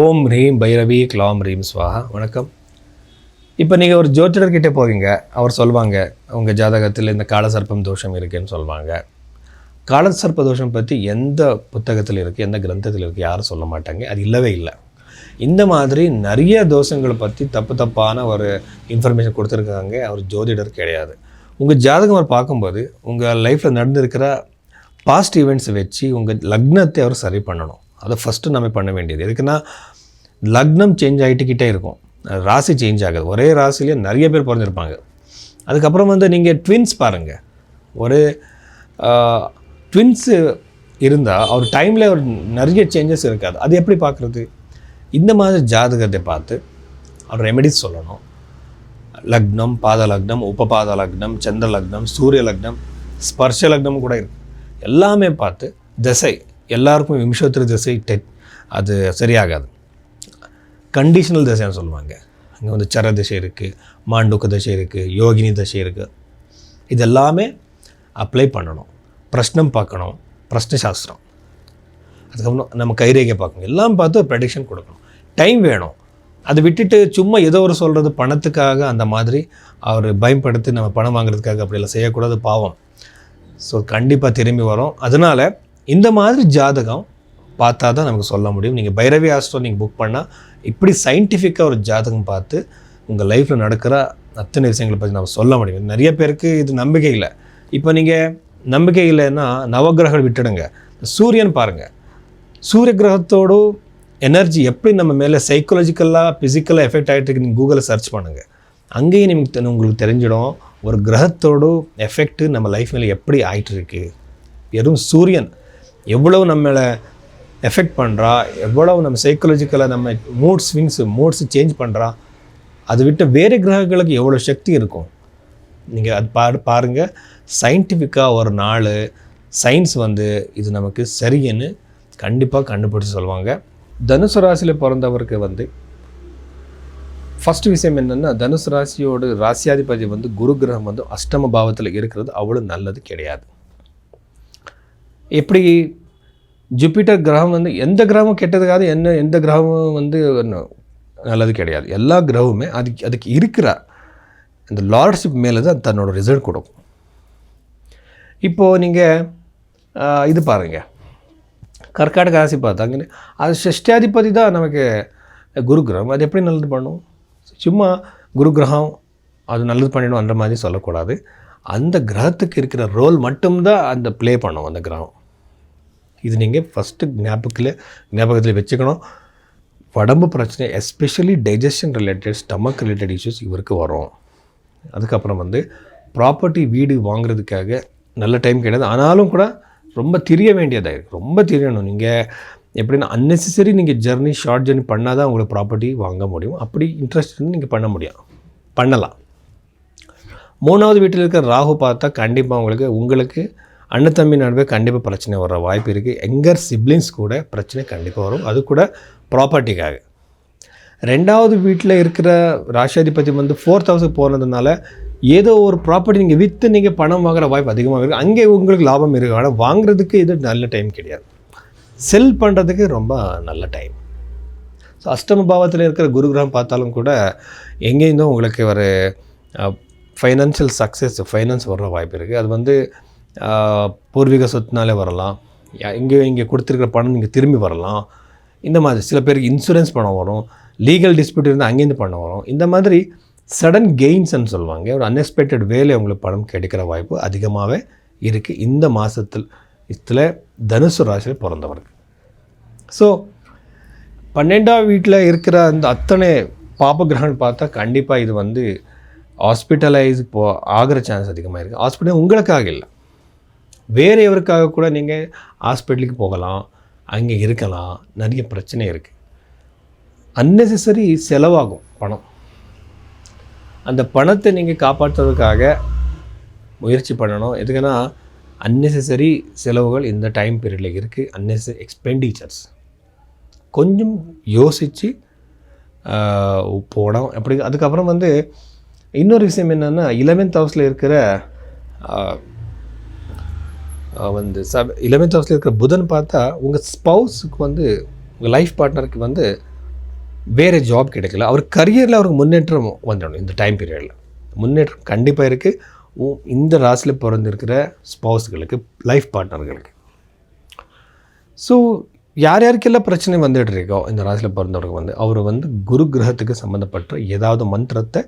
ஓம் ரீம் பைரவி க்ளாம் ரீம் ஸ்வாஹா வணக்கம். இப்போ நீங்கள் ஒரு ஜோதிடர்கிட்ட போவீங்க அவர் சொல்லுவாங்க உங்கள் ஜாதகத்தில் இந்த காலசர்ப்பம் தோஷம் இருக்குன்னு சொல்லுவாங்க காலசர்ப்ப தோஷம் பற்றி எந்த புத்தகத்தில் இருக்குது எந்த கிரந்தத்தில் இருக்குது யாரும் சொல்ல மாட்டாங்க. அது இல்லவே இல்லை. இந்த மாதிரி நிறைய தோஷங்களை பற்றி தப்பு தப்பான ஒரு இன்ஃபர்மேஷன் கொடுத்துருக்காங்க அவர் ஜோதிடர் கிடையாது. உங்கள் ஜாதகம் அவர் பார்க்கும்போது உங்கள் லைஃப்பில் நடந்திருக்கிற பாஸ்ட் ஈவெண்ட்ஸை வச்சு உங்கள் லக்னத்தை அவர் சரி பண்ணணும். அதை ஃபஸ்ட்டு நம்ம பண்ண வேண்டியது. எதுக்குன்னா லக்னம் சேஞ்ச் ஆகிட்டுக்கிட்டே இருக்கும். ராசி சேஞ்ச் ஆகுது. ஒரே ராசிலேயே நிறைய பேர் பிறந்திருப்பாங்க. அதுக்கப்புறம் வந்து நீங்கள் ட்வின்ஸ் பாருங்கள் ஒரு ட்வின்ஸு இருந்தால் அவர் டைமில் ஒரு நிறைய சேஞ்சஸ் இருக்காது. அது எப்படி பார்க்குறது இந்த மாதிரி ஜாதகத்தை பார்த்து அவர் ரெமெடிஸ் சொல்லணும். லக்னம் பாத லக்னம் உபபாத லக்னம் சந்திர லக்னம் சூரிய லக்னம் ஸ்பர்ஷ லக்னம் கூட இருக்கு. எல்லாமே பார்த்து திசை எல்லாருக்கும் விம்சோத்திர திசை டெட். அது சரியாகாது. கண்டிஷனல் திசைன்னு சொல்லுவாங்க. அங்கே வந்து சர திசை இருக்குது மாண்டுக்க திசை இருக்குது யோகினி திசை இருக்குது இது எல்லாமே அப்ளை பண்ணணும். பிரஷ்னம் பார்க்கணும். பிரஷ்ன சாஸ்திரம் அதுக்கப்புறம் நம்ம கைரேகை பார்க்கணும். எல்லாம் பார்த்து ஒரு ப்ரெடிக்ஷன் கொடுக்கணும். டைம் வேணும். அதை விட்டுட்டு சும்மா ஏதோ ஒரு சொல்கிறது பணத்துக்காக அந்த மாதிரி அவர் பயன்படுத்தி நம்ம பணம் வாங்குறதுக்காக அப்படியெல்லாம் செய்யக்கூடாது பாவம். ஸோ கண்டிப்பாக திரும்பி வரும். அதனால் இந்த மாதிரி ஜாதகம் பார்த்தா தான் நமக்கு சொல்ல முடியும். நீங்கள் பைரவி ஆஸ்ட்ரோ நீங்கள் புக் பண்ணால் இப்படி சயின்டிஃபிக்காக ஒரு ஜாதகம் பார்த்து உங்கள் லைஃப்பில் நடக்கிற அத்தனை விஷயங்களை பற்றி நம்ம சொல்ல முடியும். நிறைய பேருக்கு இது நம்பிக்கை இல்லை. இப்போ நீங்கள் நம்பிக்கை இல்லைன்னா நவகிரகம் விட்டுடுங்க. சூரியன் பாருங்கள் சூரிய கிரகத்தோடு எனர்ஜி எப்படி நம்ம மேலே சைக்காலஜிக்கலாக ஃபிசிக்கலாக எஃபெக்ட் ஆகிட்டு இருக்கு நீங்கள் கூகுளில் சர்ச் பண்ணுங்கள் அங்கேயும் நீங்கள் உங்களுக்கு தெரிஞ்சிடும் ஒரு கிரகத்தோட எஃபெக்ட்டு நம்ம லைஃப் மேலே எப்படி ஆயிட்டு இருக்கு. வெறும் சூரியன். எவ்வளவு நம்மளை எஃபெக்ட் பண்ணுறா எவ்வளவு நம்ம சைக்காலஜிக்கலாக நம்ம மூட் ஸ்விங்ஸ் மூட்ஸ் சேஞ்ச் பண்ணுறா அதை விட்டு வேறு கிரகங்களுக்கு எவ்வளோ சக்தி இருக்கும்? நீங்கள் அது பாரு பாருங்கள் சயின்டிஃபிக்காக ஒரு நாள் சயின்ஸ் வந்து இது நமக்கு சரின்னு கண்டிப்பாக கண்டுபிடிச்சு சொல்லுவாங்க. தனுசு ராசியில் பிறந்தவருக்கு வந்து ஃபர்ஸ்ட் விஷயம் என்னென்னா தனுசு ராசியோட ராசியாதிபதி வந்து குரு கிரகம் வந்து அஷ்டம பாவத்தில் இருக்கிறது அவ்வளோ நல்லது கிடையாது. எப்படி ஜூபிட்டர் கிரகம் வந்து எந்த கிரகமும் கெட்டதுக்காக என்ன எந்த கிரகமும் வந்து நல்லது கிடையாது. எல்லா கிரகமுமே அதுக்கு அதுக்கு இருக்கிற அந்த லார்ட்ஷிப் மேலே தான் தன்னோட ரிசல்ட் கொடுக்கும். இப்போது நீங்கள் இது பாருங்கள் கர்நாடக ராசி பார்த்தாங்க அது சஷ்டாதிபதி தான் நமக்கு குரு கிரகம். அது எப்படி நல்லது பண்ணும்? சும்மா குரு கிரகம் அது நல்லது பண்ணிடும் அந்த மாதிரி சொல்லக்கூடாது. அந்த கிரகத்துக்கு இருக்கிற ரோல் மட்டும்தான் அந்த ப்ளே பண்ணும் அந்த கிரகம். இது நீங்கள் ஃபஸ்ட்டு ஞாபகத்தில் ஞாபகத்தில் வச்சுக்கணும். உடம்பு பிரச்சனை especially digestion related stomach related issues இவருக்கு வரும். அதுக்கப்புறம் வந்து ப்ராப்பர்ட்டி வீடு வாங்குறதுக்காக நல்ல டைம் கிடையாது. ஆனாலும் கூட ரொம்ப திரிய வேண்டியதாக இருக்குது ரொம்ப திரியணும். நீங்கள் எப்படின்னா அன்னெசரி நீங்கள் ஜெர்னி ஷார்ட் ஜெர்னி பண்ணால் தான் உங்களுக்கு ப்ராப்பர்ட்டி வாங்க முடியும். அப்படி இன்ட்ரெஸ்ட் நீங்கள் பண்ண முடியும். பண்ணலாம். மூணாவது வீட்டில் இருக்கிற ராகு பார்த்தா கண்டிப்பாக உங்களுக்கு உங்களுக்கு அண்ணன் தம்பி நடுவே கண்டிப்பாக பிரச்சனை வர வாய்ப்பு இருக்குது எங்கர் சிப்ளிங்ஸ் கூட பிரச்சனை கண்டிப்பாக வரும். அது கூட ப்ராப்பர்ட்டிக்காக ரெண்டாவது வீட்டில் இருக்கிற ராசியாதிபதி வந்து ஃபோர்த் ஹவுஸுக்கு போனதுனால ஏதோ ஒரு ப்ராப்பர்ட்டி நீங்கள் விற்று நீங்கள் பணம் வாங்குகிற வாய்ப்பு அதிகமாக இருக்குது அங்கே உங்களுக்கு லாபம் இருக்குது ஆனால் வாங்குறதுக்கு இது நல்ல டைம் கிடையாது. செல் பண்ணுறதுக்கு ரொம்ப நல்ல டைம் ஸோ அஷ்டம பாவத்தில் இருக்கிற குரு கிரகம் பார்த்தாலும் கூட எங்கேருந்தும் உங்களுக்கு ஒரு ஃபைனான்ஷியல் சக்ஸஸ் ஃபைனான்ஸ் வர்ற வாய்ப்பு இருக்குது அது வந்து பூர்வீக சொத்துனாலே வரலாம். இங்கே இங்கே கொடுத்துருக்கிற பணம் நீங்கள் திரும்பி வரலாம். இந்த மாதிரி சில பேருக்கு இன்சூரன்ஸ் பணம் வரும். லீகல் டிஸ்பியூட் இருந்தால் அங்கேருந்து பணம் வரும். இந்த மாதிரி சடன் கெயின்ஸ்ன்னு சொல்லுவாங்க. ஒரு அன்எக்ஸ்பெக்டட் வேலை உங்களுக்கு பணம் கிடைக்கிற வாய்ப்பு அதிகமாகவே இருக்குது இந்த மாதத்தில் இதில் தனுசு ராசியில் பிறந்தவருக்கு ஸோ பன்னெண்டாம் வீட்டில் இருக்கிற அந்த அத்தனை பாபகிரகம்னு பார்த்தா கண்டிப்பாக இது வந்து ஹாஸ்பிட்டலைஸ் போ ஆகிற சான்ஸ் அதிகமாக இருக்குது ஹாஸ்பிட்டல் உங்களுக்காக இல்லை. வேறு எவருக்காக கூட நீங்கள் ஹாஸ்பிட்டலுக்கு போகலாம் அங்கே இருக்கலாம் நிறைய பிரச்சனை இருக்குது அன்னெசரி செலவாகும் பணம். அந்த பணத்தை நீங்கள் காப்பாற்றுறதுக்காக முயற்சி பண்ணணும். எதுக்குன்னா அன்னெசரி செலவுகள் இந்த டைம் பீரியடில் இருக்குது அன்னெசரி எக்ஸ்பெண்டிச்சர்ஸ் கொஞ்சம் யோசித்து போனோம் அப்படி அதுக்கப்புறம் வந்து இன்னொரு விஷயம் என்னென்னா இலவென்த் ஹவுஸில் இருக்கிற வந்து சப் இலவென்த் ஹவுஸில் இருக்கிற புதன் பார்த்தா உங்கள் ஸ்பவுஸுக்கு வந்து உங்கள் லைஃப் பார்ட்னருக்கு வந்து வேறு ஜாப் கிடைக்கல. அவர் கரியரில் அவருக்கு முன்னேற்றம் வந்துடணும் இந்த டைம் பீரியடில் முன்னேற்றம் கண்டிப்பாக இருக்குது இந்த ராசியில் பிறந்திருக்கிற ஸ்பவுஸ்களுக்கு லைஃப் பார்ட்னர்களுக்கு ஸோ யார் யாருக்கெல்லாம் பிரச்சனை வந்துட்டு இருக்கோ இந்த ராசியில் பிறந்தவருக்கு வந்து அவர் வந்து குரு கிரகத்துக்கு சம்மந்தப்பட்ட ஏதாவது மந்திரத்தை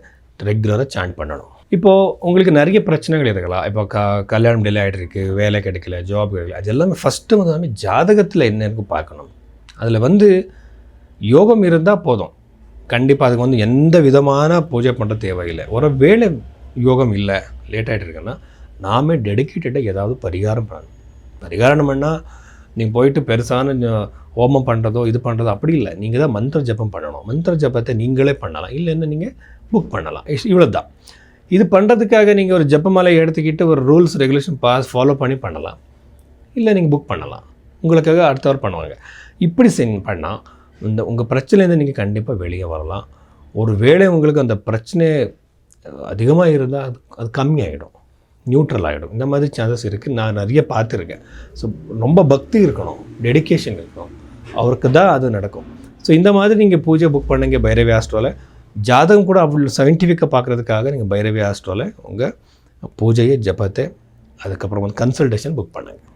ரெகுலராக சாண்ட் பண்ணணும். இப்போது உங்களுக்கு நிறைய பிரச்சனைகள் இருக்கலாம். இப்போ க கல்யாணம் டிலே ஆகிட்டு இருக்கு வேலை கிடைக்கல ஜாப் கிடைக்கல அது எல்லாமே ஃபஸ்ட்டு வந்து எல்லாமே ஜாதகத்தில் என்ன இருக்கு பார்க்கணும். அதில் வந்து யோகம் இருந்தால் போதும். கண்டிப்பாக அதுக்கு வந்து எந்த விதமான பூஜை பண்ணுற தேவையில்லை. ஒரு வேலை யோகம் இல்லை லேட் ஆகிட்டு இருக்குன்னா நாமே டெடிக்கேட்டடாக ஏதாவது பரிகாரம் பண்ணணும். பரிகாரம் பண்ணால் நீங்கள் போயிட்டு பெருசான ஹோமம் பண்ணுறதோ இது பண்ணுறதோ அப்படி இல்லை. நீங்கள் தான் மந்திர ஜபம் பண்ணணும். மந்திர ஜபத்தை நீங்களே பண்ணலாம். இல்லைன்னா நீங்கள் புக் பண்ணலாம். இவ்வளோ தான். இது பண்ணுறதுக்காக நீங்கள் ஒரு ஜப்பமாலையை எடுத்துக்கிட்டு ஒரு ரூல்ஸ் ரெகுலேஷன் பாஸ் ஃபாலோ பண்ணி பண்ணலாம். இல்லை நீங்கள் புக் பண்ணலாம். உங்களுக்காக அடுத்தவர் பண்ணுவாங்க. இப்படி சென் பண்ணால் இந்த உங்கள் பிரச்சனையிலேருந்து நீங்கள் கண்டிப்பாக வெளியே வரலாம். ஒரு வேளை உங்களுக்கு அந்த பிரச்சனை அதிகமாக இருந்தால் அது அது கம்மியாகிடும் நியூட்ரல் ஆகிடும் இந்த மாதிரி சான்சஸ் இருக்குது நான் நிறைய பார்த்துருக்கேன். ஸோ ரொம்ப பக்தி இருக்கணும். டெடிகேஷன் இருக்கணும். அவருக்கு தான் அது நடக்கும். ஸோ இந்த மாதிரி நீங்கள் பூஜை புக் பண்ணுங்க பைரவி ஆஸ்ட்ரோவில் ஜாதகம் கூட அவ்வளோ சயின்டிஃபிக்காக பார்க்குறதுக்காக நீங்கள் பைரவி ஆஸ்ட்ரோவில் உங்கள் பூஜையை ஜபத்தை அதுக்கப்புறம் வந்து கன்சல்டேஷன் புக் பண்ணுங்கள்